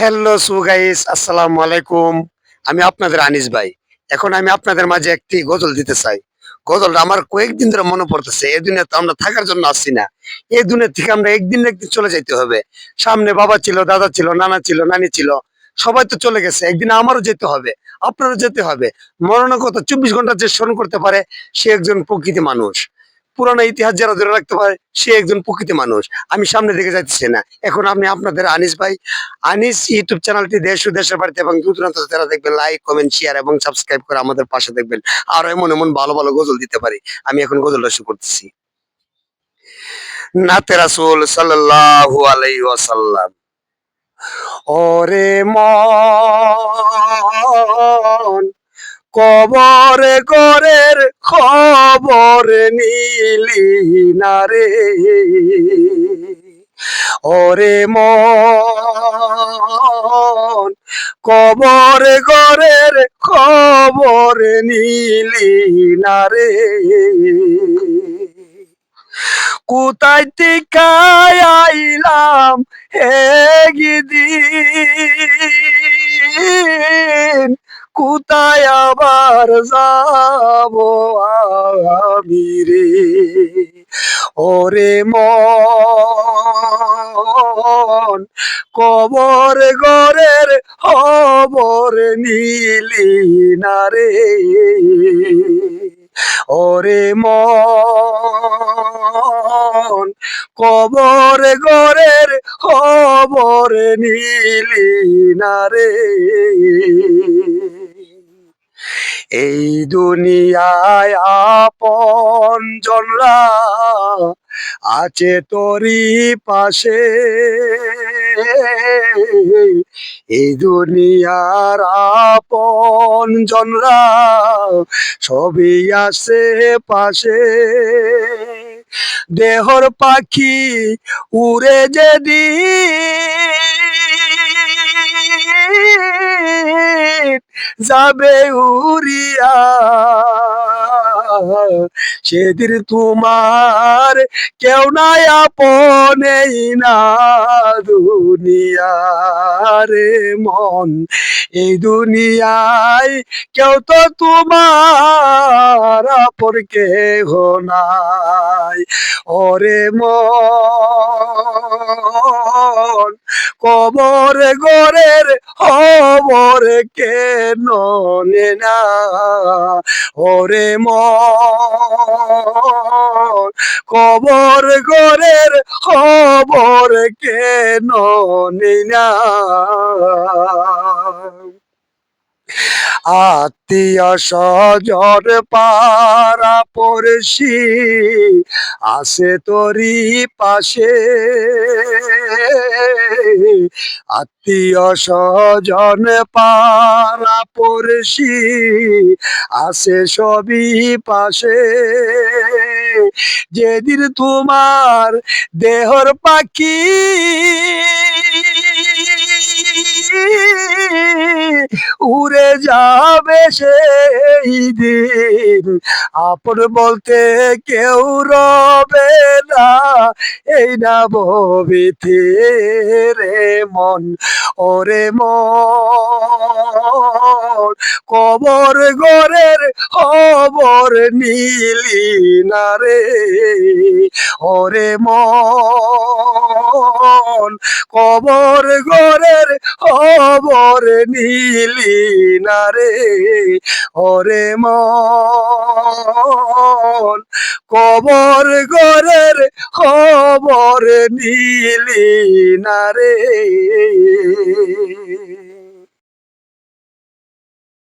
Hello সু guys আসসালামু আলাইকুম। আমি আপনাদের আনিস ভাই। এখন আমি আপনাদের মাঝে একটি গজল দিতে চাই। গজলটা আমার কয়েকদিন ধরে মনে পড়তেছে। এই দুনিয়াতে আমরা থাকার জন্য আসছি না। এই দুনিয়া থেকে আমরা একদিন একদিন চলে যাইতে হবে। সামনে বাবা ছিল, দাদা ছিল, নানা ছিল, নানি ছিল। সবাই তো চলে গেছে। একদিন আমারও যেতে হবে, আপনারও যেতে হবে। মরণের কথা চব্বিশ ঘণ্টা যে স্মরণ করতে পারে, সে একজন প্রকৃতি মানুষ। পুরানো ইতিহাস যারা ধরে রাখতে পারে, সে একজন প্রকৃতি মানুষ। আমি সামনে দিকে যাইতেছি না। এখন আপনি আপনাদের আনিস ভাই, আনিস ইউটিউব চ্যানেলটি দেশ ও দেশের বাড়িতে এবং দূর দূরান্ত যারা দেখবেন লাইক কমেন্ট শেয়ার এবং সাবস্ক্রাইব করে আমাদের পাশে দেখবেন। আর এমন এমন ভালো ভালো গজল দিতে পারি। আমি এখন গজলটা শুরু করতেছি। নাতে রাসূল ওয়াসাল্লাম, ওরে মন কবরে করের খবর নিলি না রে। ওরে মন, কবর গরের খবর নিলি না রে। কোথায় টিকায় আইলাম হেগিদিন কোথায় আবার যাব আমি রে? ওরে মন, কবর গরের খবর নিলি না রে? ওরে মন, কবর গরের খবর নিলি না এই দুনিয়ায় আপন জনরা আছে তোরি পাশে। এই দুনিয়ার আপন জনরা সবই আছে পাশে। দেহর পাখি উড়ে যেদিন যাবে উড়িয়া। সেদিন তোমার কেউ নাই আপনেই না দুনিয়ারে মন। এই দুনিয়ায় কেউ তো তোমার আপন কেহ নাই। ওরে মন কবর গরের খবর কেন নে ওরে মন, কবর গরের খবর কেন আত্মীয় স্বজন পাড়া পড়শি, আসে তোরি পাশে। আত্মীয় স্বজন পাড়া পড়শি আসে সবই পাশে। যেদিন তোমার দেহর পাখি উড়ে যাবে সেই দিন। আপন বলতে কেউ রবে না, এই না ববিতে রে মন। ওরে মন, কবর গরের খবর নিলি না রে। ওরে মন কবর গরের খবর নিলি না রে। ওরে মন কবর গরের খবর নিলি না